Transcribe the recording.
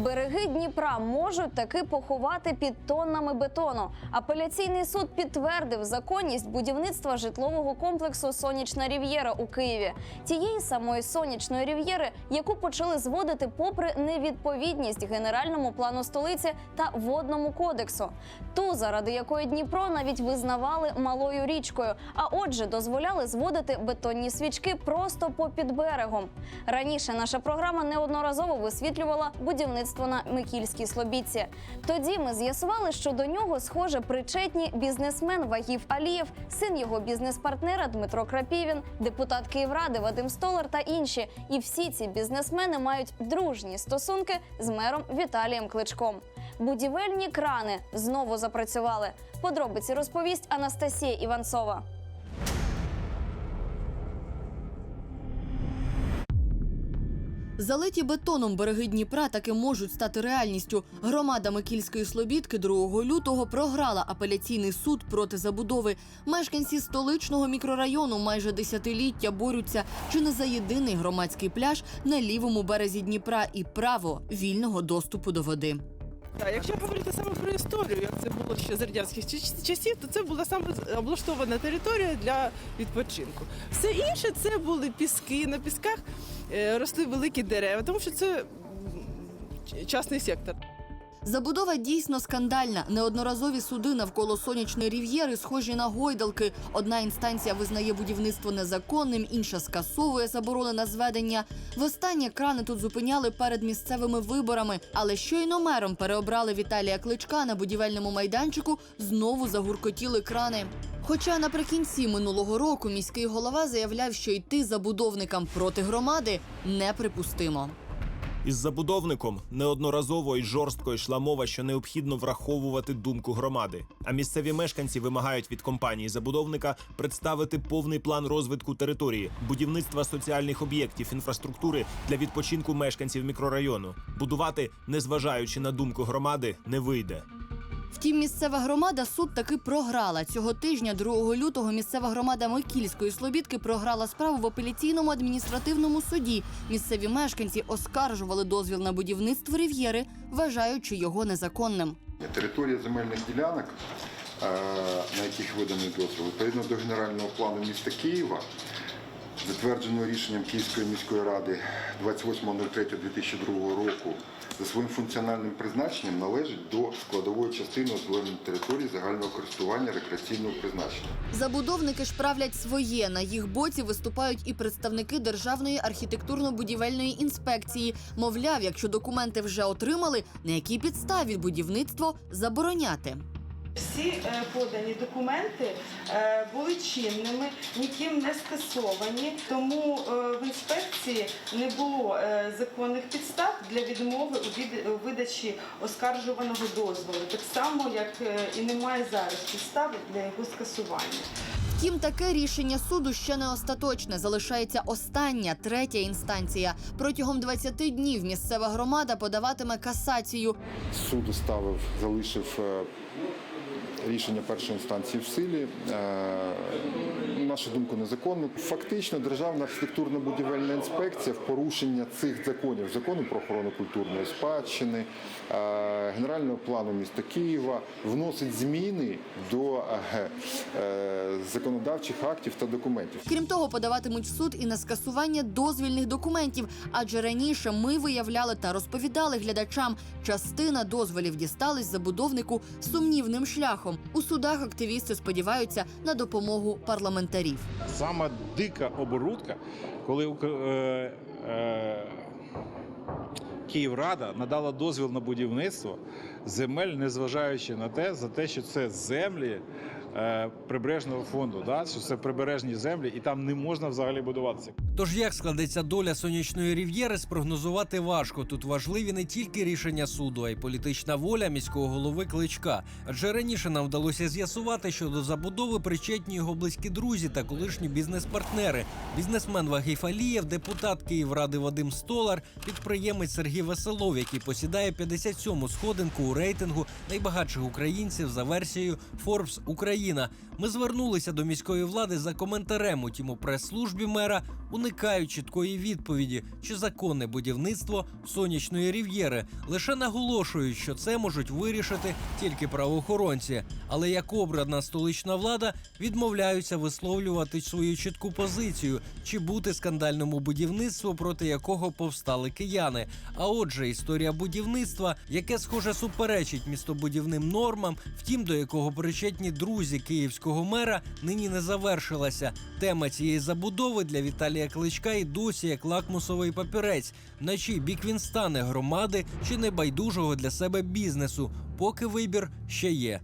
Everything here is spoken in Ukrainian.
Береги Дніпра можуть таки поховати під тоннами бетону. Апеляційний суд підтвердив законність будівництва житлового комплексу Сонячна Рів'єра у Києві, тієї самої сонячної рів'єри, яку почали зводити попри невідповідність генеральному плану столиці та водному кодексу. Ту, заради якої Дніпро навіть визнавали малою річкою, а отже, дозволяли зводити бетонні свічки просто попід берегом. Раніше наша програма неодноразово висвітлювала будівництво на Микільській Слобідці. Тоді ми з'ясували, що до нього схоже причетні бізнесмен Вагів Алієв, син його бізнес-партнера Дмитро Крапівін, депутат Київради Вадим Столар та інші. І всі ці бізнесмени мають дружні стосунки з мером Віталієм Кличком. Будівельні крани знову запрацювали. Подробиці розповість Анастасія Іванцова. Залиті бетоном береги Дніпра таки можуть стати реальністю. Громада Микільської Слобідки 2 лютого програла апеляційний суд проти забудови. Мешканці столичного мікрорайону майже десятиліття борються чи не за єдиний громадський пляж на лівому березі Дніпра і право вільного доступу до води. Так, якщо говорити саме про історію, як це було ще з радянських часів, то це була саме облаштована територія для відпочинку. Все інше це були піски. На пісках росли великі дерева, тому що це частний сектор. Забудова дійсно скандальна. Неодноразові суди навколо сонячної рів'єри схожі на гойдалки. Одна інстанція визнає будівництво незаконним, інша скасовує заборони на зведення. Востаннє крани тут зупиняли перед місцевими виборами, але щойно мером переобрали Віталія Кличка на будівельному майданчику. Знову загуркотіли крани. Хоча наприкінці минулого року міський голова заявляв, що йти забудовникам проти громади неприпустимо. Із забудовником неодноразово і жорстко йшла мова, що необхідно враховувати думку громади. А місцеві мешканці вимагають від компанії забудовника представити повний план розвитку території, будівництва соціальних об'єктів, інфраструктури для відпочинку мешканців мікрорайону. Будувати, незважаючи на думку громади, не вийде. Втім, місцева громада суд таки програла. Цього тижня, 2 лютого, місцева громада Микільської Слобідки програла справу в апеляційному адміністративному суді. Місцеві мешканці оскаржували дозвіл на будівництво рів'єри, вважаючи його незаконним. Територія земельних ділянок, е, на яких виданий дозвіл, відповідно до генерального плану міста Києва, затвердженого рішенням Київської міської ради 28.03.2002 року, за своїм функціональним призначенням належить до складової частини озелененої території загального користування рекреаційного призначення. Забудовники ж правлять своє. На їх боці виступають і представники Державної архітектурно-будівельної інспекції. Мовляв, якщо документи вже отримали, на якій підставі будівництво забороняти. Всі е, подані документи е, були чинними, ніким не скасовані, тому е, в інспекції не було законних підстав для відмови у видачі оскаржуваного дозволу, так само як і немає зараз підстави для його скасування. Втім, таке рішення суду ще не остаточне. Залишається остання третя інстанція. Протягом 20 днів місцева громада подаватиме касацію. Суд ставив, залишив рішення першої інстанції в силі. На нашу думку, незаконно. Фактично, Державна архітектурно-будівельна інспекція в порушення цих законів закону про охорону культурної спадщини, е, генерального плану міста Києва вносить зміни до е, е, законодавчих актів та документів. Крім того, подаватимуть в суд і на скасування дозвільних документів. Адже раніше ми виявляли та розповідали глядачам, частина дозволів дістались забудовнику сумнівним шляхом. У судах активісти сподіваються на допомогу парламентарів. Сама дика оборудка, коли е, е, Київрада надала дозвіл на будівництво земель, незважаючи на те, за те, що це землі прибережного фонду, да? що це прибережні землі, і там не можна взагалі будуватися. Тож як складеться доля сонячної рів'єри, спрогнозувати важко. Тут важливі не тільки рішення суду, а й політична воля міського голови Кличка. Адже раніше нам вдалося з'ясувати, що до забудови причетні його близькі друзі та колишні бізнес-партнери. Бізнесмен Вагій Алієв, депутат Київради Вадим Столар, підприємець Сергій Веселов, який посідає 57-му сходинку у рейтингу найбагатших українців за версією Forbes Україна. Україна. Ми звернулися до міської влади за коментарем. У прес-службі мера уникають чіткої відповіді, чи законне будівництво сонячної рів'єри. Лише наголошують, що це можуть вирішити тільки правоохоронці. Але як обрана столична влада відмовляються висловлювати свою чітку позицію, чи бути скандальному будівництву, проти якого повстали кияни. А отже, історія будівництва, яке схоже суперечить містобудівним нормам, втім до якого причетні друзі київського мера, нині не завершилася. Тема цієї забудови для Віталія Кличка і досі як лакмусовий папірець. На чий бік він стане громади чи небайдужого для себе бізнесу, поки вибір ще є.